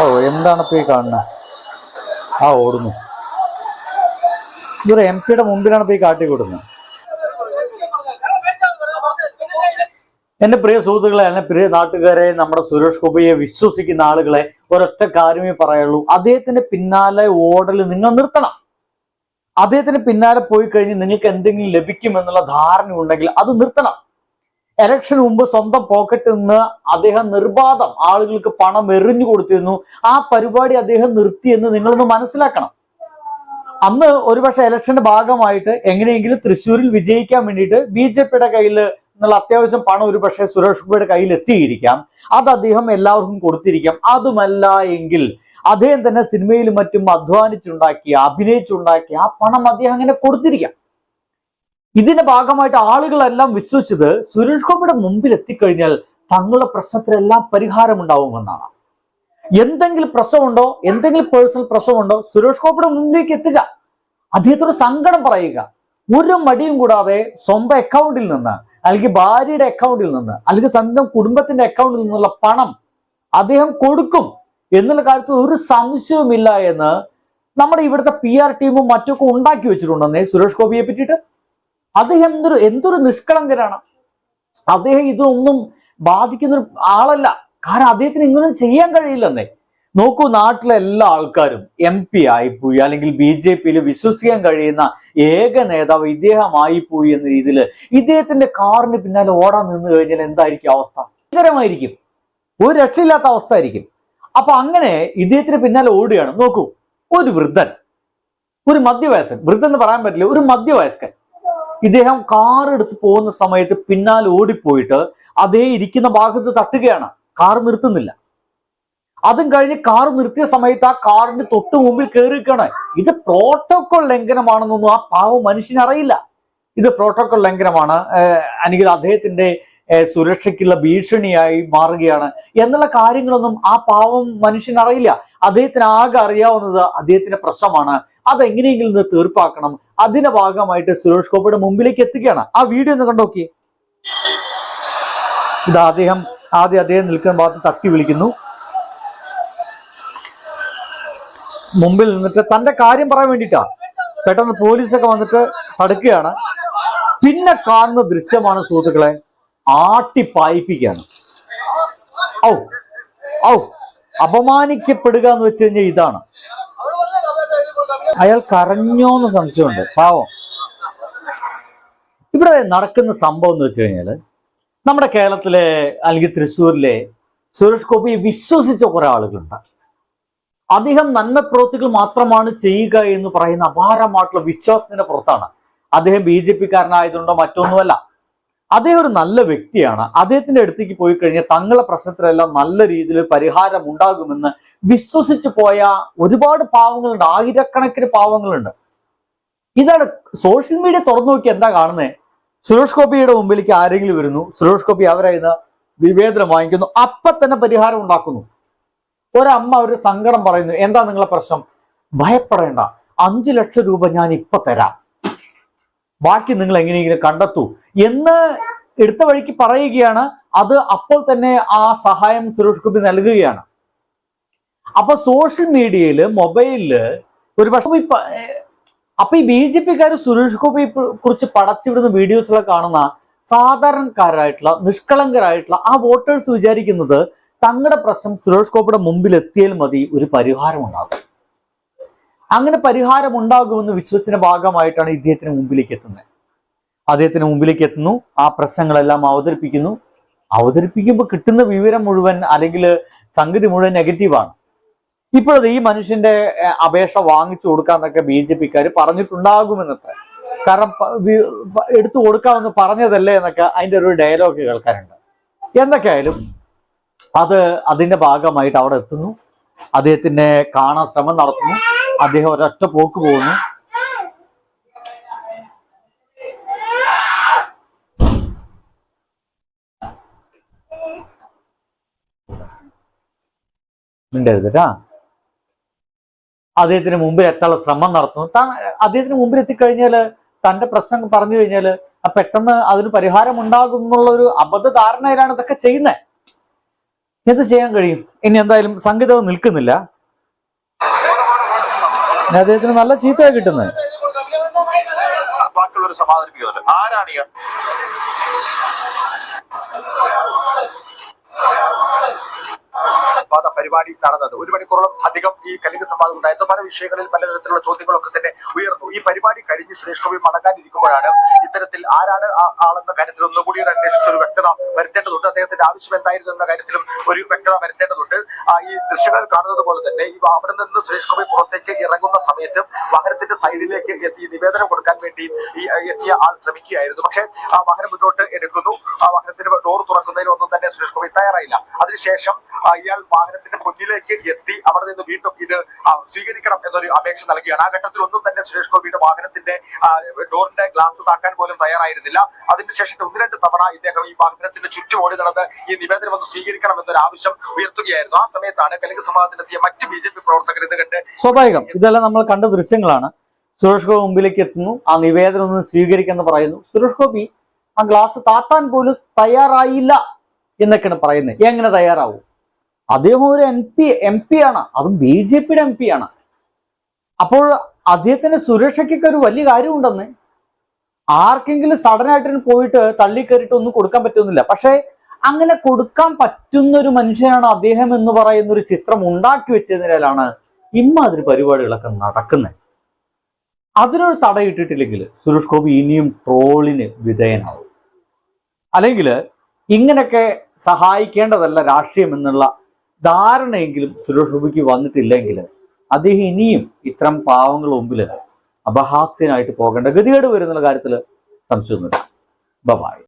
ഓ എന്താണ് പോയി ഈ കാണുന്നത് ആ ഓടുന്നു. ഇതൊരു എം പിയുടെ മുമ്പിലാണ് പോയി ഈ കാട്ടി കൊടുക്കുന്നത് എന്റെ പ്രിയ സുഹൃത്തുക്കളെ എന്റെ പ്രിയ നാട്ടുകാരെ നമ്മുടെ സുരേഷ് ഗോപിയെ വിശ്വസിക്കുന്ന ആളുകളെ ഒരൊറ്റ കാര്യമേ പറയുള്ളൂ അദ്ദേഹത്തിന്റെ പിന്നാലെ ഓടൽ നിങ്ങൾ നിർത്തണം. അദ്ദേഹത്തിന് പിന്നാലെ പോയി കഴിഞ്ഞ് നിങ്ങൾക്ക് എന്തെങ്കിലും ലഭിക്കും എന്നുള്ള ധാരണ ഉണ്ടെങ്കിൽ അത് നിർത്തണം. എലക്ഷന് മുമ്പ് സ്വന്തം പോക്കറ്റിൽ നിന്ന് അദ്ദേഹം നിർബാധം ആളുകൾക്ക് പണം എറിഞ്ഞു കൊടുത്തിരുന്നു. ആ പരിപാടി അദ്ദേഹം നിർത്തിയെന്ന് നിങ്ങളൊന്ന് മനസ്സിലാക്കണം. അന്ന് ഒരുപക്ഷെ ഇലക്ഷന്റെ ഭാഗമായിട്ട് എങ്ങനെയെങ്കിലും തൃശ്ശൂരിൽ വിജയിക്കാൻ വേണ്ടിയിട്ട് ബി ജെ പിയുടെ കയ്യിൽ എന്നുള്ള അത്യാവശ്യം പണം ഒരു പക്ഷേ സുരേഷ് ഗോപിയുടെ കയ്യിൽ എത്തിയിരിക്കാം. അത് അദ്ദേഹം എല്ലാവർക്കും കൊടുത്തിരിക്കാം. അതുമല്ല എങ്കിൽ അദ്ദേഹം തന്നെ സിനിമയിലും മറ്റും അധ്വാനിച്ചുണ്ടാക്കി അഭിനയിച്ചുണ്ടാക്കി ആ പണം അദ്ദേഹം അങ്ങനെ കൊടുത്തിരിക്കാം. ഇതിന്റെ ഭാഗമായിട്ട് ആളുകളെല്ലാം വിശ്വസിച്ചത് സുരേഷ് ഗോപിയുടെ മുമ്പിൽ എത്തിക്കഴിഞ്ഞാൽ തങ്ങളുടെ പ്രശ്നത്തിനെല്ലാം പരിഹാരം ഉണ്ടാവുമെന്നാണ്. എന്തെങ്കിലും പ്രശ്നമുണ്ടോ? എന്തെങ്കിലും പേഴ്സണൽ പ്രശ്നമുണ്ടോ? സുരേഷ് ഗോപിയുടെ മുമ്പിലേക്ക് എത്തുക. അദ്ദേഹത്തോട് സങ്കടം പറയുക. ഒരു മടിയും കൂടാതെ സ്വന്തം അക്കൗണ്ടിൽ നിന്ന് അല്ലെങ്കിൽ ഭാര്യയുടെ അക്കൗണ്ടിൽ നിന്ന് അല്ലെങ്കിൽ സ്വന്തം കുടുംബത്തിന്റെ അക്കൗണ്ടിൽ നിന്നുള്ള പണം അദ്ദേഹം കൊടുക്കും എന്നുള്ള കാര്യത്തിൽ ഒരു സംശയവുമില്ല എന്ന് നമ്മുടെ ഇവിടുത്തെ പി ആർ ടീമും മറ്റൊക്കെ ഉണ്ടാക്കി വെച്ചിട്ടുണ്ടെന്നേ സുരേഷ് ഗോപിയെ പറ്റിയിട്ട് അദ്ദേഹം എന്തൊരു എന്തൊരു നിഷ്കളങ്കരാണ് അദ്ദേഹം ഇതൊന്നും ബാധിക്കുന്ന ഒരു ആളല്ല. കാരണം അദ്ദേഹത്തിന് ഇങ്ങനൊന്നും ചെയ്യാൻ കഴിയില്ലെന്നേ. നോക്കൂ നാട്ടിലെ എല്ലാ ആൾക്കാരും എം പി ആയിപ്പോയി അല്ലെങ്കിൽ ബി ജെ പിയിൽ വിശ്വസിക്കാൻ കഴിയുന്ന ഏക നേതാവ് ഇദ്ദേഹമായി പോയി എന്ന രീതിയിൽ ഇദ്ദേഹത്തിന്റെ കാറിന് പിന്നാലെ ഓടാൻ നിന്ന് കഴിഞ്ഞാൽ എന്തായിരിക്കും അവസ്ഥ? ഭയങ്കരമായിരിക്കും ഒരു രക്ഷയില്ലാത്ത അവസ്ഥ ആയിരിക്കും അപ്പൊ അങ്ങനെ ഇദ്ദേഹത്തിന് പിന്നാലെ ഓടുകയാണ്. നോക്കൂ ഒരു വൃദ്ധൻ ഒരു മധ്യവയസ്കൻ. വൃദ്ധൻ എന്ന് പറയാൻ പറ്റില്ല ഒരു മധ്യവയസ്കൻ. ഇദ്ദേഹം കാർ എടുത്ത് പോകുന്ന സമയത്ത് പിന്നാലെ ഓടിപ്പോയിട്ട് അതേ ഇരിക്കുന്ന ഭാഗത്ത് തട്ടുകയാണ്. കാർ നിർത്തുന്നില്ല. അതും കഴിഞ്ഞ് കാർ നിർത്തിയ സമയത്ത് ആ കാറിന്റെ തൊട്ട് മുമ്പിൽ കയറിയിരിക്കുകയാണ് ഇത് പ്രോട്ടോകോൾ ലംഘനമാണെന്നൊന്നും ആ പാവ മനുഷ്യനറിയില്ല ഇത് പ്രോട്ടോകോൾ ലംഘനമാണ്. അല്ലെങ്കിൽ അദ്ദേഹത്തിന്റെ സുരക്ഷയ്ക്കുള്ള ഭീഷണിയായി മാറുകയാണ് എന്നുള്ള കാര്യങ്ങളൊന്നും ആ പാവം മനുഷ്യനറിയില്ല അദ്ദേഹത്തിന് ആകെ അറിയാവുന്നത് അദ്ദേഹത്തിന്റെ പ്രശ്നമാണ്. അതെങ്ങനെയെങ്കിലും ഇത് തീർപ്പാക്കണം. അതിന്റെ ഭാഗമായിട്ട് സുരേഷ് ഗോപിയുടെ മുമ്പിലേക്ക് എത്തുകയാണ്. ആ വീഡിയോ ഒന്ന് കണ്ടോക്കി ഇത് അദ്ദേഹം ആദ്യം അദ്ദേഹം നിൽക്കുന്ന ഭാഗത്ത് തട്ടി വിളിക്കുന്നു. മുമ്പിൽ നിന്നിട്ട് തന്റെ കാര്യം പറയാൻ വേണ്ടിയിട്ടാ. പെട്ടെന്ന് പോലീസൊക്കെ വന്നിട്ട് തടുക്കുകയാണ് പിന്നെ കാണുന്ന ദൃശ്യമാണ് സുഹൃത്തുക്കളെ ആട്ടിപ്പായിപ്പിക്കുകയാണ് ഔ ഔ അപമാനിക്കപ്പെടുക എന്ന് വെച്ച് കഴിഞ്ഞാൽ ഇതാണ്. അയാൾ കരഞ്ഞോന്ന് സംശയമുണ്ട്. പാവം. ഇവിടെ നടക്കുന്ന സംഭവം എന്ന് വെച്ച് കഴിഞ്ഞാൽ നമ്മുടെ കേരളത്തിലെ അല്ലെങ്കിൽ തൃശ്ശൂരിലെ സുരേഷ് ഗോപിയെ വിശ്വസിച്ച കുറെ ആളുകളുണ്ട്. അദ്ദേഹം നന്മ പ്രവൃത്തികൾ മാത്രമാണ് ചെയ്യുക എന്ന് പറയുന്ന അപാരമായിട്ടുള്ള വിശ്വാസത്തിന്റെ പുറത്താണ്. അദ്ദേഹം ബി ജെ പിക്കാരനായതുകൊണ്ടോ മറ്റൊന്നുമല്ല. അദ്ദേഹം ഒരു നല്ല വ്യക്തിയാണ്. അദ്ദേഹത്തിന്റെ അടുത്തേക്ക് പോയി കഴിഞ്ഞാൽ തങ്ങളുടെ പ്രശ്നത്തിലെല്ലാം നല്ല രീതിയിൽ പരിഹാരം ഉണ്ടാകുമെന്ന് വിശ്വസിച്ചു പോയ ഒരുപാട് പാവങ്ങളുണ്ട്. ആയിരക്കണക്കിന് പാവങ്ങളുണ്ട്. ഇതാണ് സോഷ്യൽ മീഡിയ തുറന്നു നോക്കി എന്താ കാണുന്നത് സുരേഷ് ഗോപിയുടെ മുമ്പിലേക്ക് ആരെങ്കിലും വരുന്നു? സുരേഷ് ഗോപി അവരായിരുന്നു വിവേദനം വാങ്ങിക്കുന്നു. അപ്പൊ തന്നെ പരിഹാരം ഉണ്ടാക്കുന്നു. ഒരമ്മ ഒരു സങ്കടം പറയുന്നു. എന്താ നിങ്ങളെ പ്രശ്നം? ഭയപ്പെടേണ്ട. അഞ്ചു ലക്ഷം രൂപ ഞാൻ ഇപ്പൊ തരാം. ബാക്കി നിങ്ങൾ എങ്ങനെയെങ്കിലും കണ്ടെത്തൂ. എന്ന് എടുത്ത വഴിക്ക് പറയുകയാണ്. അത് അപ്പോൾ തന്നെ ആ സഹായം സുരേഷ് ഗോപി നൽകുകയാണ്. അപ്പൊ സോഷ്യൽ മീഡിയയിൽ മൊബൈലിൽ ഒരു പക്ഷേ അപ്പൊ ഈ ബി ജെ പിക്കാർ സുരേഷ് ഗോപിയെ കുറിച്ച് പടച്ചുവിടുന്ന വീഡിയോസിലൊക്കെ കാണുന്ന സാധാരണക്കാരായിട്ടുള്ള നിഷ്കളങ്കരായിട്ടുള്ള ആ വോട്ടേഴ്സ് വിചാരിക്കുന്നത് തങ്ങളുടെ പ്രശ്നം സുരേഷ് ഗോപിയുടെ മുമ്പിൽ എത്തിയാൽ മതി ഒരു പരിഹാരം ഉണ്ടാകും അങ്ങനെ പരിഹാരം ഉണ്ടാകുമെന്ന് വിശ്വസിന്റെ ഭാഗമായിട്ടാണ് ഇദ്ദേഹത്തിന് മുമ്പിലേക്ക് എത്തുന്നത്. അദ്ദേഹത്തിന് മുമ്പിലേക്ക് എത്തുന്നു ആ പ്രശ്നങ്ങളെല്ലാം അവതരിപ്പിക്കുന്നു. അവതരിപ്പിക്കുമ്പോൾ കിട്ടുന്ന വിവരം മുഴുവൻ അല്ലെങ്കിൽ സംഗതി മുഴുവൻ നെഗറ്റീവാണ് ഇപ്പോഴത് ഈ മനുഷ്യന്റെ അപേക്ഷ വാങ്ങിച്ചു കൊടുക്കാന്നൊക്കെ ബി ജെ പിക്കാർ പറഞ്ഞിട്ടുണ്ടാകുമെന്നത്ര കാരണം എടുത്തു കൊടുക്കാമെന്ന് പറഞ്ഞതല്ലേ എന്നൊക്കെ അതിന്റെ ഒരു ഡയലോഗ് കേൾക്കാനുണ്ട്. എന്തൊക്കെയായാലും അത് അതിന്റെ ഭാഗമായിട്ട് അവിടെ എത്തുന്നു. അദ്ദേഹത്തിനെ കാണാൻ ശ്രമം നടത്തുന്നു. അദ്ദേഹം ഒരൊറ്റ പോക്ക് പോകുന്നു. മിണ്ടരുത് അദ്ദേഹത്തിന് മുമ്പിൽ എത്താനുള്ള ശ്രമം നടത്തുന്നു. താൻ അദ്ദേഹത്തിന് മുമ്പിൽ എത്തിക്കഴിഞ്ഞാൽ തന്റെ പ്രശ്നം പറഞ്ഞു കഴിഞ്ഞാൽ പെട്ടെന്ന് അതിന് പരിഹാരം ഉണ്ടാകും എന്നുള്ള ഒരു അബദ്ധ ധാരണയിലാണ് ഇതൊക്കെ ചെയ്യുന്നത് എന്ത് ചെയ്യാൻ കഴിയും? ഇനി എന്തായാലും സംഗീതം നിൽക്കുന്നില്ല. അദ്ദേഹത്തിന് നല്ല ചീത്തയാണ് കിട്ടുന്നത്. പരിപാടി നടന്നത്. ഒരു മണിക്കൂറോളം അധികം ഈ കലിംഗ സംവാദം ഉണ്ടായിരുന്നു പല വിഷയങ്ങളിൽ പലതരത്തിലുള്ള ചോദ്യങ്ങളൊക്കെ തന്നെ ഉയർന്നു. ഈ പരിപാടി കഴിഞ്ഞ് സുരേഷ് ഗോപി മടങ്ങാനിരിക്കുമ്പോഴാണ് ഇത്തരത്തിൽ ആരാണ് ആ ആളെന്ന കാര്യത്തിൽ ഒന്നുകൂടി ഒരു അന്വേഷിച്ച ഒരു വ്യക്തത വരുത്തേണ്ടതുണ്ട്. അദ്ദേഹത്തിന്റെ ആവശ്യം എന്തായിരുന്നു എന്ന കാര്യത്തിലും ഒരു വ്യക്തത വരുത്തേണ്ടതുണ്ട്. ഈ ദൃശ്യങ്ങൾ കാണുന്നത് പോലെ തന്നെ ഈ അവിടെ നിന്ന് സുരേഷ് ഗോപി പുറത്തേക്ക് ഇറങ്ങുന്ന സമയത്ത് വാഹനത്തിന്റെ സൈഡിലേക്ക് എത്തി നിവേദനം കൊടുക്കാൻ വേണ്ടി ഈ എത്തിയ ആൾ ശ്രമിക്കുകയായിരുന്നു. പക്ഷേ ആ വാഹനം മുന്നോട്ട് എടുക്കുന്നു. ആ വാഹനത്തിന്റെ ഡോർ തുറക്കുന്നതിനൊന്നും തന്നെ സുരേഷ് ഗോപി തയ്യാറായില്ല. അതിനുശേഷം ഇയാൾ ഇയാൾ വാഹനത്തിന്റെ മുന്നിലേക്ക് എത്തി. അവിടെ നിന്ന് വീണ്ടും ഇത് സ്വീകരിക്കണം എന്നൊരു അപേക്ഷ നൽകുകയാണ്. ആ ഘട്ടത്തിൽ ഒന്നും തന്നെ സുരേഷ് ഗോപിയുടെ വാഹനത്തിന്റെ ഡോറിന്റെ ഗ്ലാസ് താക്കാൻ പോലും തയ്യാറായിരുന്നില്ല. അതിനുശേഷം ഒന്ന് രണ്ട് തവണ ഇദ്ദേഹം ഈ വാഹനത്തിന്റെ ചുറ്റും ഓടി നടന്ന് ഈ നിവേദനം ഒന്ന് സ്വീകരിക്കണം എന്നൊരു ആവശ്യം ഉയർത്തുകയായിരുന്നു. ആ സമയത്താണ് കലിംഗ സമാധാനത്തിലെത്തിയ മറ്റ് ബി ജെ പി പ്രവർത്തകർ ഇത് കണ്ട് സ്വാഭാവികം. ഇതെല്ലാം നമ്മൾ കണ്ട ദൃശ്യങ്ങളാണ്. സുരേഷ് ഗോപി മുമ്പിലേക്ക് എത്തുന്നു. ആ നിവേദനം ഒന്ന് സ്വീകരിക്കുമെന്ന് പറയുന്നു. സുരേഷ് ഗോപി ആ ഗ്ലാസ് താത്താൻ പോലും തയ്യാറായില്ല എന്നൊക്കെയാണ് പറയുന്നത്. എങ്ങനെ തയ്യാറാവും? അദ്ദേഹം ഒരു എം പി എം പി ആണ്. അതും ബി ജെ പിയുടെ എം പി ആണ്. അപ്പോൾ അദ്ദേഹത്തിന്റെ സുരക്ഷയ്ക്കൊക്കെ ഒരു വലിയ കാര്യമുണ്ടെന്ന്. ആർക്കെങ്കിലും സഡൻ ആയിട്ട് പോയിട്ട് തള്ളിക്കയറിയിട്ട് ഒന്നും കൊടുക്കാൻ പറ്റുന്നില്ല. പക്ഷേ അങ്ങനെ കൊടുക്കാൻ പറ്റുന്ന ഒരു മനുഷ്യനാണ് അദ്ദേഹം എന്ന് പറയുന്ന ഒരു ചിത്രം ഉണ്ടാക്കി വെച്ചതിനാലാണ് ഇമ്മാതിരി പരിപാടികളൊക്കെ നടക്കുന്നത്. അതിനൊരു തടയിട്ടിട്ടില്ലെങ്കിൽ സുരേഷ് ഗോപി ഇനിയും ട്രോളിന് വിധേയനാവും. അല്ലെങ്കിൽ ഇങ്ങനെയൊക്കെ സഹായിക്കേണ്ടതല്ല രാഷ്ട്രീയം എന്നുള്ള ധാരണയെങ്കിലും സുരേഷ് ഗോപിക്ക് വന്നിട്ടില്ലെങ്കിൽ അദ്ദേഹം ഇനിയും ഇത്തരം പാവങ്ങൾ മുമ്പിൽ അപഹാസ്യനായിട്ട് പോകേണ്ട ഗതികേട് വരുന്നുള്ള കാര്യത്തിൽ സംശയമൊന്നുമില്ല. ബബായ്